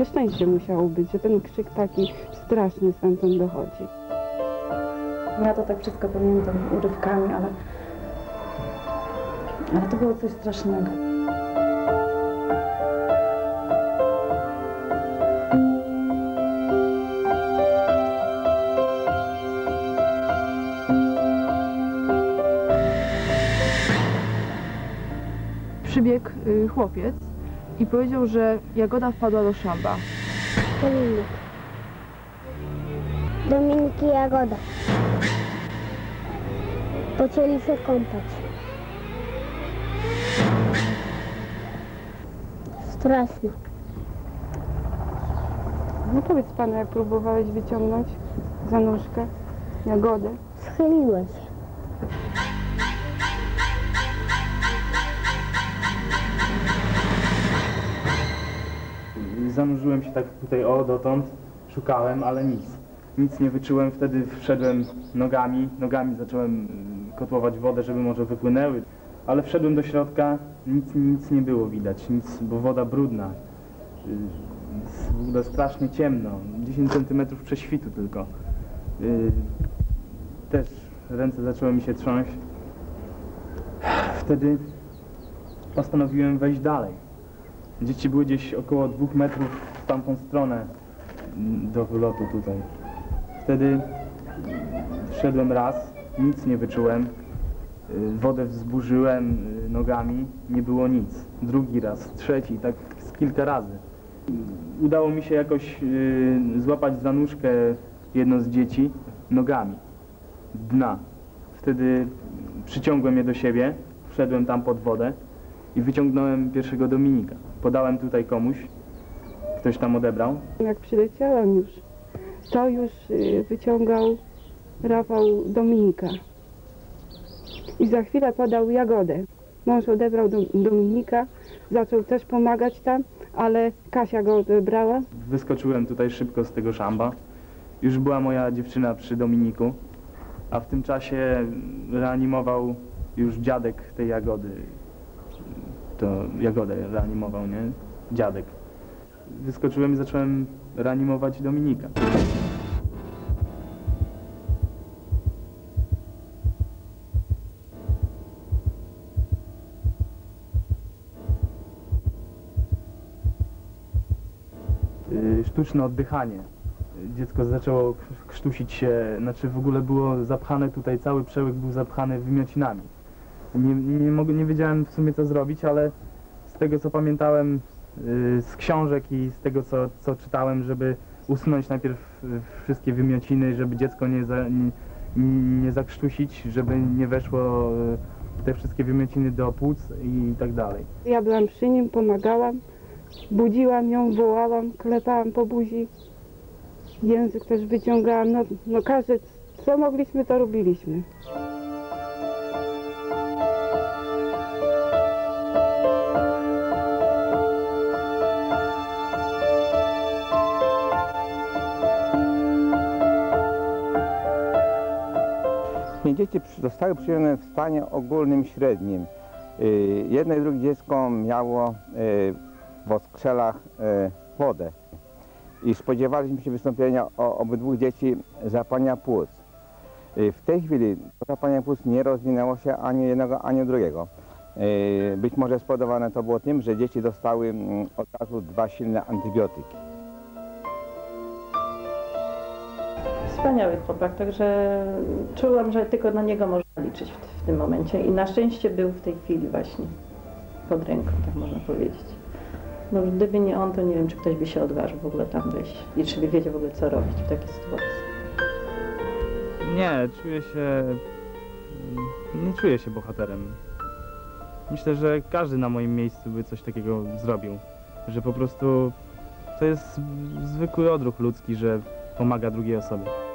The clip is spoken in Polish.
nieszczęście musiało być, że ten krzyk taki straszny stamtąd dochodzi. Ja to tak wszystko pamiętam urywkami, ale, ale to było coś strasznego. przybiegł y, chłopiec i powiedział, że Jagoda wpadła do szamba. Dominik. Dominik i Jagoda. Poczęli się kąpać. Straszne. No powiedz Pana, jak próbowałeś wyciągnąć za nóżkę Jagodę. Schyliłem Zanurzyłem się tak tutaj o dotąd, szukałem, ale nic. Nic nie wyczułem, wtedy wszedłem nogami, nogami zacząłem y, kotłować wodę, żeby może wypłynęły. Ale wszedłem do środka, nic, nic nie było widać, nic, bo woda brudna. Y, W ogóle strasznie ciemno, 10 cm prześwitu tylko. Y, Też ręce zaczęły mi się trząść. Wtedy postanowiłem wejść dalej. Dzieci były gdzieś około dwóch metrów w tamtą stronę mm, do wylotu tutaj. Wtedy wszedłem raz, nic nie wyczułem. Y, Wodę wzburzyłem y, nogami, nie było nic. Drugi raz, trzeci, tak kilka razy. Udało mi się jakoś y, złapać za nóżkę jedno z dzieci nogami dna. Wtedy przyciągłem je do siebie, wszedłem tam pod wodę i wyciągnąłem pierwszego Dominika. Podałem tutaj komuś, ktoś tam odebrał. Jak przyleciałam już, to już y, wyciągał Rafał Dominika. I za chwilę podał Jagodę. Mąż odebrał do, Dominika, zaczął też pomagać tam, ale Kasia go odebrała. Wyskoczyłem tutaj szybko z tego szamba. Już była moja dziewczyna przy Dominiku, a w tym czasie reanimował już dziadek tej Jagody. To Jagodę reanimował, nie? Dziadek. Wyskoczyłem i zacząłem reanimować Dominika. y, sztuczne oddychanie. Dziecko zaczęło krz- krztusić się, znaczy w ogóle było zapchane tutaj, cały przełyk był zapchany wymiocinami. Nie, nie, nie wiedziałem w sumie co zrobić, ale z tego co pamiętałem y, z książek i z tego co, co czytałem, żeby usunąć najpierw y, wszystkie wymiociny, żeby dziecko nie, za, nie, nie zakrztusić, żeby nie weszło y, te wszystkie wymiociny do płuc i tak dalej. Ja byłam przy nim, pomagałam, budziłam ją, wołałam, klepałam po buzi. Język też wyciągałam, no, no każde, co mogliśmy, to robiliśmy. Dzieci zostały przyjęte w stanie ogólnym średnim. Y, Jedno i drugie dziecko miało y, w oskrzelach y, wodę i spodziewaliśmy się wystąpienia obydwu dzieci zapalenia płuc. W tej chwili to zapalenie płuc nie rozwinęło się ani jednego, ani drugiego. Być może spowodowane to było tym, że dzieci dostały mm, od razu dwa silne antybiotyki. Wspaniały chłopak, także czułam, że tylko na niego można liczyć w, w tym momencie. I na szczęście był w tej chwili właśnie pod ręką, tak można powiedzieć. Bo gdyby nie on, to nie wiem, czy ktoś by się odważył w ogóle tam wejść i czy by wiedział w ogóle, co robić w takiej sytuacji. Nie, czuję się. Nie czuję się bohaterem. Myślę, że każdy na moim miejscu by coś takiego zrobił. Że po prostu to jest zwykły odruch ludzki, że Tom Magad eu osoby.